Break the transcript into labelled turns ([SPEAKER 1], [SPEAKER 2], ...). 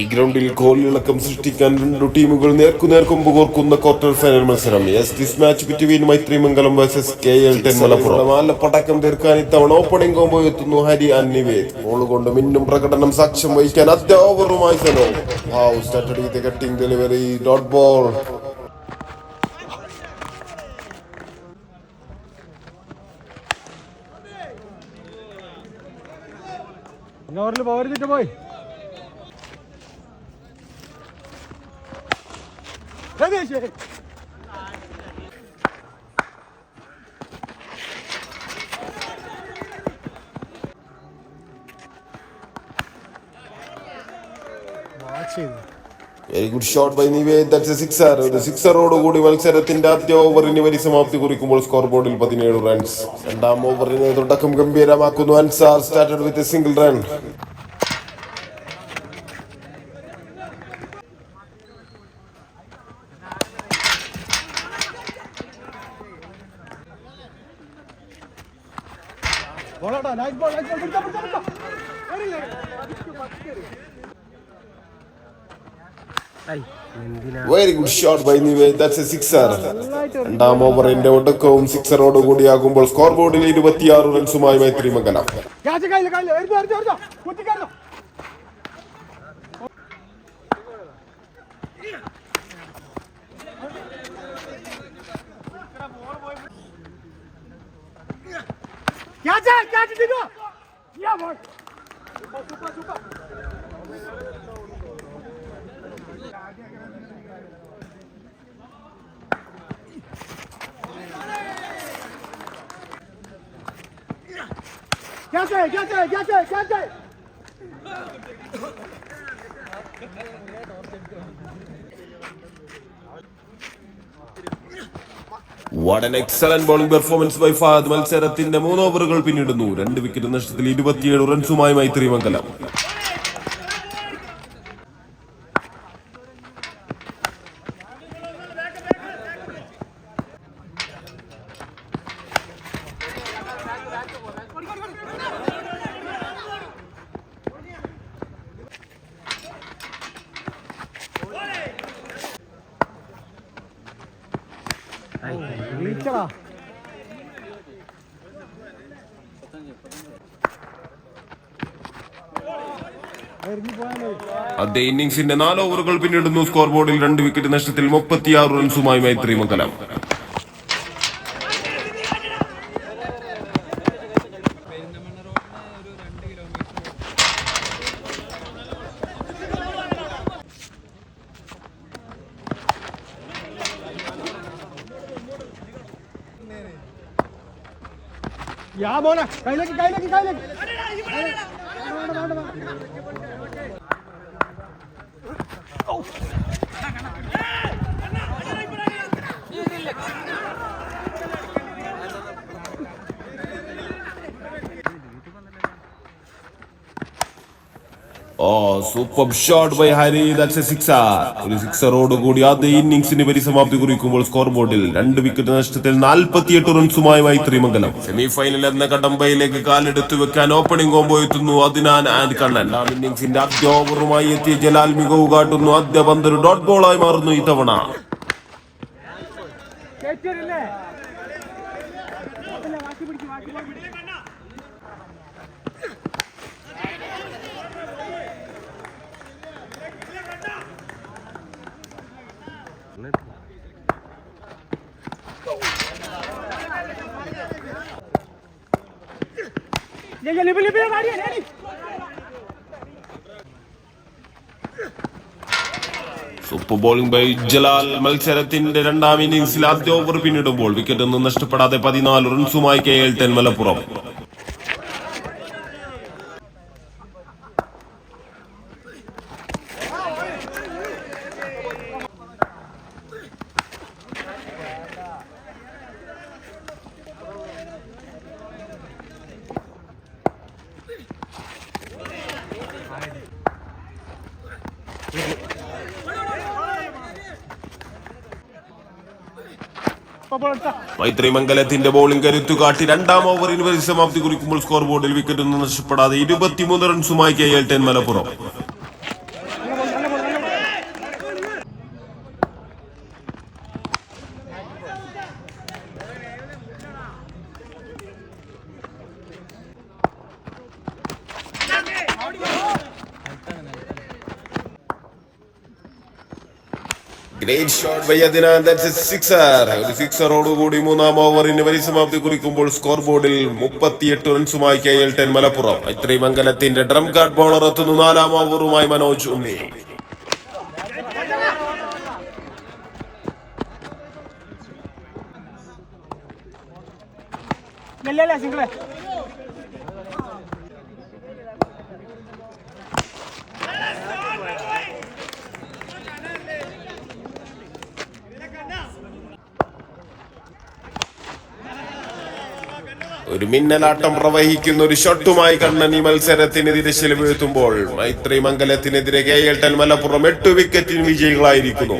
[SPEAKER 1] ഈ ഗ്രൗണ്ടിൽ ഗോളിളക്കം സൃഷ്ടിക്കാൻ രണ്ടു ടീമുകൾ നേർക്കുനേർ കൊമ്പ് കോർക്കുന്ന ക്വാർട്ടർ ഫൈനൽ മത്സരം. Yes this match between Maithrimangalam versus K L ten Malappuram. നല്ല പടക്കം തീർക്കാൻ ഇത്തവണ ഓപ്പണിംഗ് കോമ്പോ എത്തുന്നു ഹരി അന്നിവേദ് ഗോൾ കൊണ്ട് മിന്നും പ്രകടനം സാക്ഷ്യം വഹിക്കാൻ അത്യാവറുമായി കട്ടിംഗ് ഡെലിവറി ഡോട്ട് ബോൾ
[SPEAKER 2] ഓവറിൽ പോരുന്നിട്ട് പോയി ചെയ്തു.
[SPEAKER 1] Very good shot by Nived sixer ഒരു സിക്സറോട് കൂടി മത്സരത്തിന്റെ ആദ്യ ഓവറിന് വരി സമാപ്തി കുറിക്കുമ്പോൾ സ്കോർ ബോർഡിൽ പതിനേഴ് റൺസ് രണ്ടാം ഓവറിന് തുടക്കം ഗംഭീരമാക്കുന്നു. Ansar started with single run
[SPEAKER 2] ബോളാടാ nice ball nice ball പിടിച്ചോ
[SPEAKER 1] very good shot by Nived that's a sixer രണ്ടാം ഓവറിന്റെ ഒടുക്കവും സിക്സറോട് കൂടിയാകുമ്പോൾ സ്കോർ ബോർഡിൽ ഇരുപത്തിയാറ് റൺസുമായി മൈത്രി മംഗലം
[SPEAKER 2] ക്യാച്ച് കയ്യിൽ കയ്യിൽ. എറിഞ്ഞോ എറിഞ്ഞോ Yeah, boy. Super, super, തിന്നോ catch catch catch catch
[SPEAKER 1] what an excellent bowling performance by Fahad മത്സരത്തിന്റെ മൂന്ന് ഓവറുകൾ പിന്നിടുന്നു. രണ്ട് വിക്കറ്റ് നഷ്ടത്തിൽ ഇരുപത്തിയേഴ് റൺസുമായി മൈത്രി മംഗലം.
[SPEAKER 2] വിളിച്ചടാ.
[SPEAKER 1] ഇന്നിംഗ്സിന്റെ നാല് ഓവറുകൾ പിന്നിടുന്നു. സ്കോർ ബോർഡിൽ രണ്ട് വിക്കറ്റ് നഷ്ടത്തിൽ മുപ്പത്തിയാറ് റൺസുമായി മൈത്രി മംഗലം.
[SPEAKER 2] या बोला काही ना की काही ना की काही ना
[SPEAKER 1] ഓ super shot by Hari that's a sixer ഒരു സിക്സറോട് കൂടി ആദ്യ ഇന്നിംഗ്സിന് പരിസമാപ്തി കുറിക്കുമ്പോൾ സ്കോർ ബോർഡിൽ രണ്ട് വിക്കറ്റ് നഷ്ടത്തിൽ നാൽപ്പത്തിയെട്ട് റൺസുമായി മൈത്രി മംഗലം. സെമി ഫൈനൽ എന്ന കടമ്പയിലേക്ക് കാലെടുത്തു വെക്കാൻ ഓപ്പണിംഗ് കോമ്പോ എത്തുന്നു അതിനാൻ ആൻഡ് കണ്ണൻ. ഇന്നിംഗ്സിന്റെ ആദ്യ ഓവറുമായി എത്തിയ ജലാൽ മികവ് കാട്ടുന്നു. ആദ്യ പന്ത് ഒരു ഡോട്ട് ബോളായി മാറുന്നു ഇത്തവണ.
[SPEAKER 2] കേറ്റിയതല്ലേ?
[SPEAKER 1] സൂപ്പർ ബോളിംഗ് ബൈ ജലാൽ മത്സരത്തിന്റെ രണ്ടാം ഇന്നിംഗ്സിൽ ആദ്യ ഓവർ പിന്നിടുമ്പോൾ വിക്കറ്റൊന്നും നഷ്ടപ്പെടാതെ പതിനാല് റൺസുമായി കെ എൽ ടെൻ വൈത്രിമംഗലത്തിന്റെ ബോളിംഗ് കരുത്തു കാട്ടി രണ്ടാം ഓവറിൽ പരിസമാപ്തി കുറിക്കുമ്പോൾ സ്കോർ ബോർഡിൽ വിക്കറ്റ് ഒന്നും നഷ്ടപ്പെടാതെ ഇരുപത്തിമൂന്ന് റൺസുമായി K L ten Malappuram. Great shot by Adinan sixer ഒരു സിക്സറോടുകൂടി മൂന്നാം ഓവറിന് പരിസമാപ്തി കുറിക്കുമ്പോൾ സ്കോർ ബോർഡിൽ മുപ്പത്തിയെട്ട് റൺസുമായി കെ എൽ ടെൻ മലപ്പുറം. മംഗലത്തിന്റെ ഡ്രം കാർഡ് ബോളർ എത്തുന്നു നാലാം ഓവറുമായി മനോജ് ഉണ്ണി.
[SPEAKER 2] മെല്ലെ സിംഗിൾ?
[SPEAKER 1] ഒരു മിന്നലാട്ടം പ്രവഹിക്കുന്ന ഒരു ഷട്ടുമായി കണ്ണൻ ഈ മത്സരത്തിന് വീഴ്ത്തുമ്പോൾ മൈത്രി മംഗലത്തിനെതിരെ കെ എൽ ടൻ മലപ്പുറം എട്ട് വിക്കറ്റിന് വിജയികളായിരിക്കുന്നു.